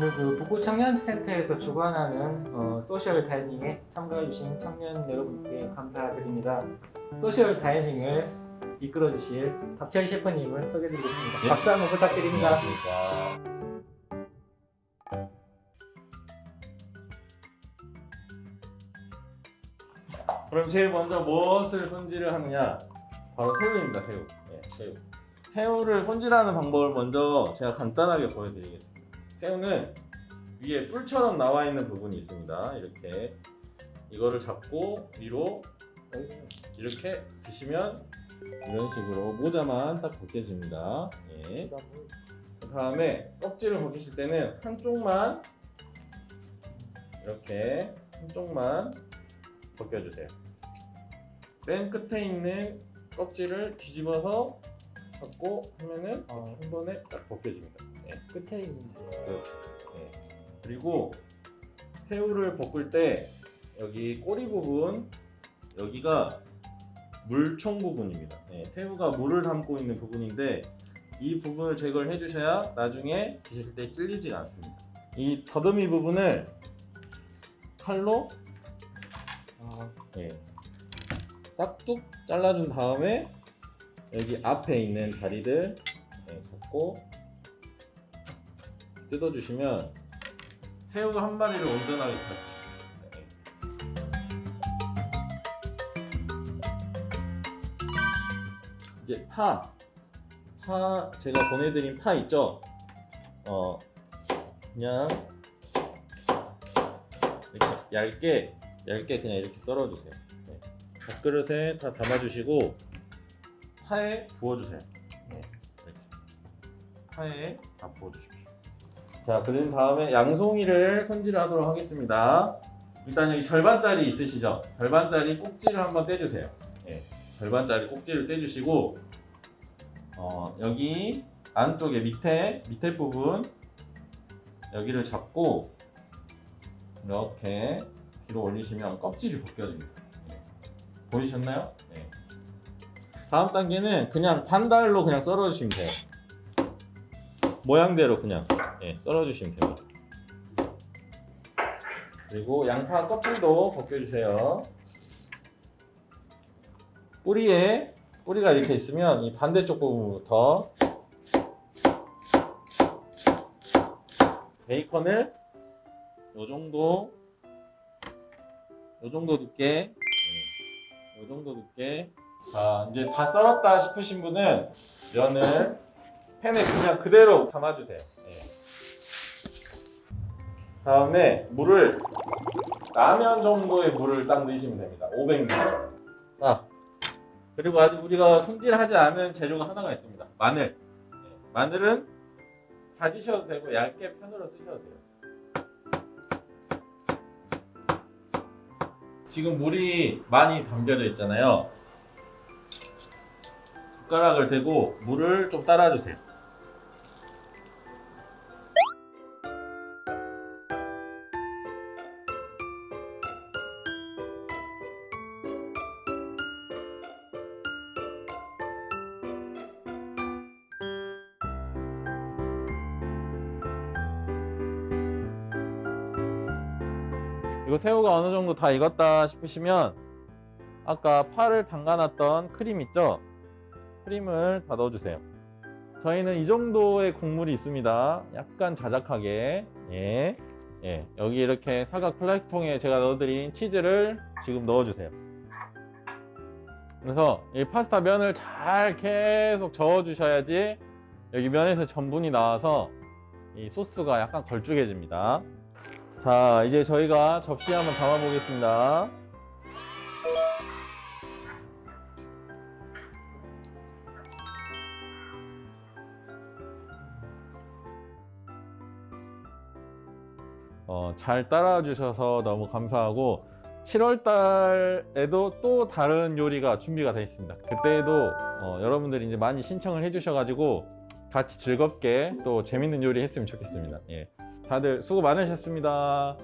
오늘 그 북구 청년센터에서 주관하는 어, 소셜 다이닝에 참가해주신 청년 여러분께 감사드립니다. 소셜 다이닝을 이끌어주실 박철 셰프님을 소개드리겠습니다. 예. 박수 한번 부탁드립니다. 안녕하십니까. 그럼 제일 먼저 무엇을 손질을 하느냐? 바로 새우입니다. 새우. 네, 새우. 새우를 손질하는 방법을 먼저 제가 간단하게 보여드리겠습니다. 새우는 위에 뿔처럼 나와 있는 부분이 있습니다. 이렇게 이거를 잡고 위로 이렇게 드시면 이런 식으로 모자만 딱 벗겨집니다. 예. 그 다음에 껍질을 벗기실 때는 한쪽만 이렇게 한쪽만 벗겨주세요. 맨 끝에 있는 껍질을 뒤집어서 잡고 하면은 어, 한 번에 딱 벗겨집니다. 예. 끝에 있는 예. 그리고 새우를 볶을 때 여기 꼬리 부분 여기가 물총 부분입니다. 예, 새우가 물을 담고 있는 부분인데 이 부분을 제거를 해주셔야 나중에 드실 때 찔리지가 않습니다. 이 더듬이 부분을 칼로 어, 예, 싹둑 잘라준 다음에 여기 앞에 있는 다리들 예, 잡고 뜯어주시면 새우 한 마리를 온전하게 예. 같이 이제 파, 파 제가 보내드린 파 있죠? 어 그냥 이렇게 얇게 얇게 그냥 이렇게 썰어주세요. 네. 밥그릇에 다 담아주시고 파에 부어주세요. 네. 이렇게 파에 다 부어주십시오. 자, 그런 다음에 양송이를 손질하도록 하겠습니다. 일단 여기 절반짜리 있으시죠? 절반짜리 꼭지를 한번 떼주세요. 네. 절반짜리 꼭지를 떼주시고 어, 여기 안쪽에 밑에 밑에 부분 여기를 잡고 이렇게 뒤로 올리시면 껍질이 벗겨집니다. 네. 보이셨나요? 네. 다음 단계는 그냥 반달로 그냥 썰어주시면 돼요. 모양대로 그냥 네, 썰어주시면 됩니다. 그리고 양파 껍질도 벗겨주세요. 뿌리에 뿌리가 이렇게 있으면 이 반대쪽 부분부터 베이컨을 요 정도 요 정도 두께 네, 요 정도 두께 자 이제 다 썰었다 싶으신 분은 면을 팬에 그냥 그대로 담아주세요 네. 다음에 물을 라면 정도의 물을 딱 넣으시면 됩니다 500ml 자 그리고 아직 우리가 손질하지 않은 재료가 하나가 있습니다 마늘 네, 마늘은 다지셔도 되고 얇게 편으로 쓰셔도 돼요 지금 물이 많이 담겨져 있잖아요. 숟가락을 대고 물을 좀 따라주세요. 이거 새우가 어느 정도 다 익었다 싶으시면 아까 파를 담가놨던 크림 있죠? 크림을 다 넣어주세요. 저희는 이 정도의 국물이 있습니다. 약간 자작하게. 예. 예. 여기 이렇게 사각 플라스틱통에 제가 넣어드린 치즈를 지금 넣어주세요. 그래서 이 파스타 면을 잘 계속 저어주셔야지 여기 면에서 전분이 나와서 이 소스가 약간 걸쭉해집니다. 자, 이제 저희가 접시에 한번 담아 보겠습니다. 어, 잘 따라와 주셔서 너무 감사하고 7월 달에도 또 다른 요리가 준비가 되어 있습니다. 그때에도 어, 여러분들이 이제 많이 신청을 해 주셔 가지고 같이 즐겁게 또 재밌는 요리 했으면 좋겠습니다. 예. 다들 수고 많으셨습니다.